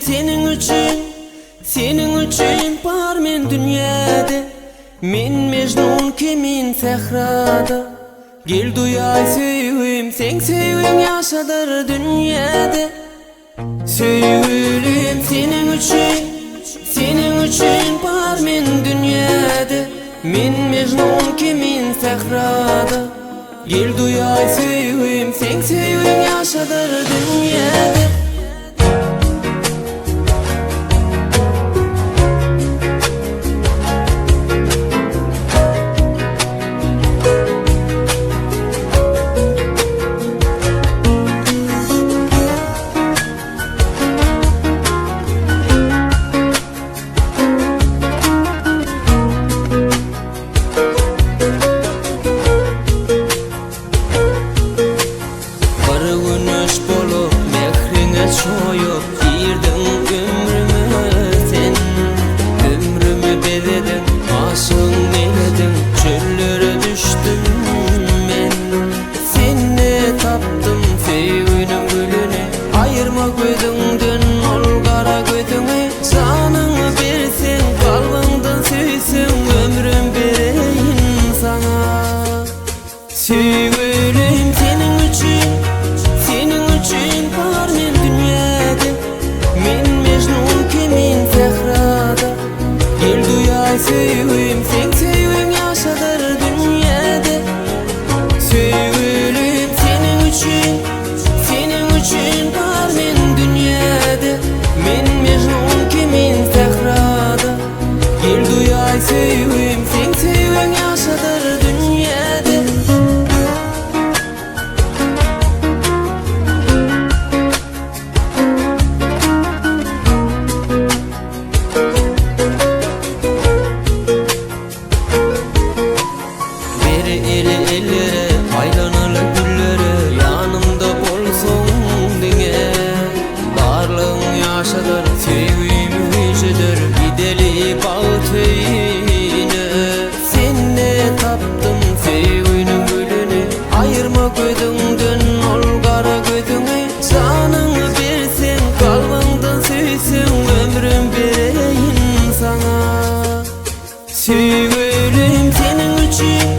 senin üçün Senin üçün bar men dünyada. Men Mecnun kimin sehrada? Gel duyay söýüm sen söýüň yaşadır dünyada. Söýülüm senin üçün Senin üçün bar men dünyada. Men Mecnun kimin sehrada? Gel duyay söýüm sen söýüň yaşadır dünyada Sevgilim senin için maşadar Fevim hüceder Bir deli balteyine Senne taptım fevinin gülünü Ayırma gözümden ol kara gözünü Canını versin kalbimden sevsin Ömrüm vereyim sana. Sevgilim senin için